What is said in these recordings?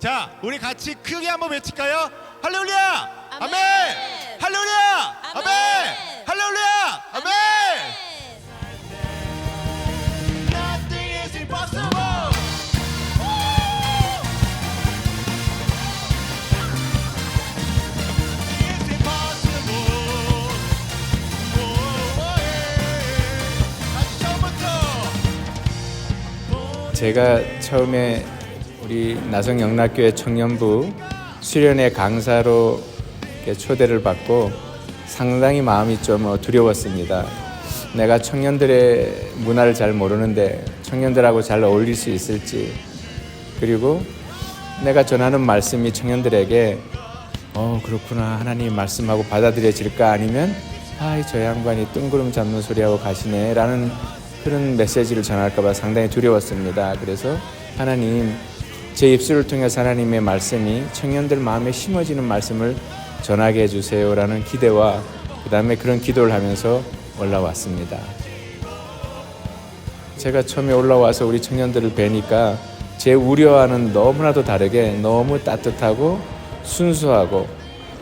자, 우리 같이 크게 한번 외칠까요? 할렐루야! 아멘! 아멘! 할렐루야! 아멘! 아멘! 할렐루야! 아멘! Nothing is impossible. It's impossible. 오, 오, 예. 다시 처음부터. 제가 처음에 우리 나성 영락교회 청년부 수련회 강사로 초대를 받고 상당히 마음이 좀 어, 두려웠습니다. 내가 청년들의 문화를 잘 모르는데 청년들하고 잘 어울릴 수 있을지 그리고 내가 전하는 말씀이 청년들에게 어 그렇구나 하나님 말씀하고 받아들여질까 아니면 아이 저 양반이 뜬구름 잡는 소리하고 가시네 라는 그런 메시지를 전할까봐 상당히 두려웠습니다. 그래서 하나님 제 입술을 통해서 하나님의 말씀이 청년들 마음에 심어지는 말씀을 전하게 해주세요라는 기대와 그 다음에 그런 기도를 하면서 올라왔습니다. 제가 처음에 올라와서 우리 청년들을 뵈니까 제 우려와는 너무나도 다르게 너무 따뜻하고 순수하고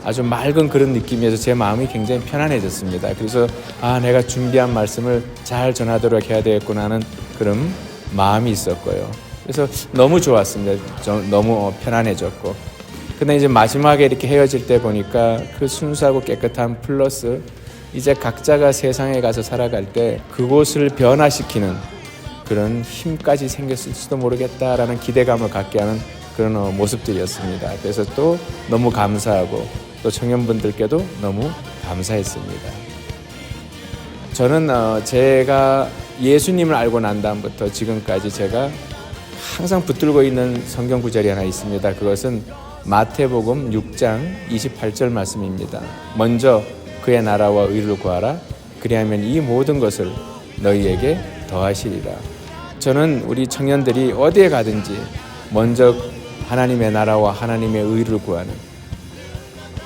아주 맑은 그런 느낌이어서 제 마음이 굉장히 편안해졌습니다. 그래서 아 내가 준비한 말씀을 잘 전하도록 해야 되겠구나 하는 그런 마음이 있었고요. 그래서 너무 좋았습니다. 좀 너무 편안해졌고. 근데 이제 마지막에 이렇게 헤어질 때 보니까 그 순수하고 깨끗한 플러스 이제 각자가 세상에 가서 살아갈 때 그곳을 변화시키는 그런 힘까지 생겼을지도 모르겠다라는 기대감을 갖게 하는 그런 어, 모습들이었습니다. 그래서 또 너무 감사하고 또 청년분들께도 너무 감사했습니다. 저는 어, 제가 예수님을 알고 난 다음부터 지금까지 제가 항상 붙들고 있는 성경 구절이 하나 있습니다. 그것은 마태복음 6장 28절 말씀입니다. 먼저 그의 나라와 의를 구하라. 그리하면 이 모든 것을 너희에게 더하시리라. 저는 우리 청년들이 어디에 가든지 먼저 하나님의 나라와 하나님의 의를 구하는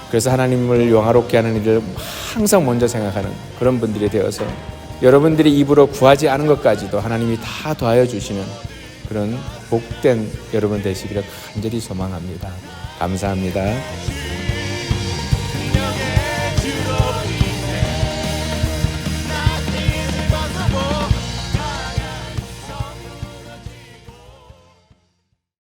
그래서 하나님을 영화롭게 하는 일을 항상 먼저 생각하는 그런 분들이 되어서 여러분들이 입으로 구하지 않은 것까지도 하나님이 다 더하여 주시는 그런 복된 여러분 되시기를 간절히 소망합니다. 감사합니다.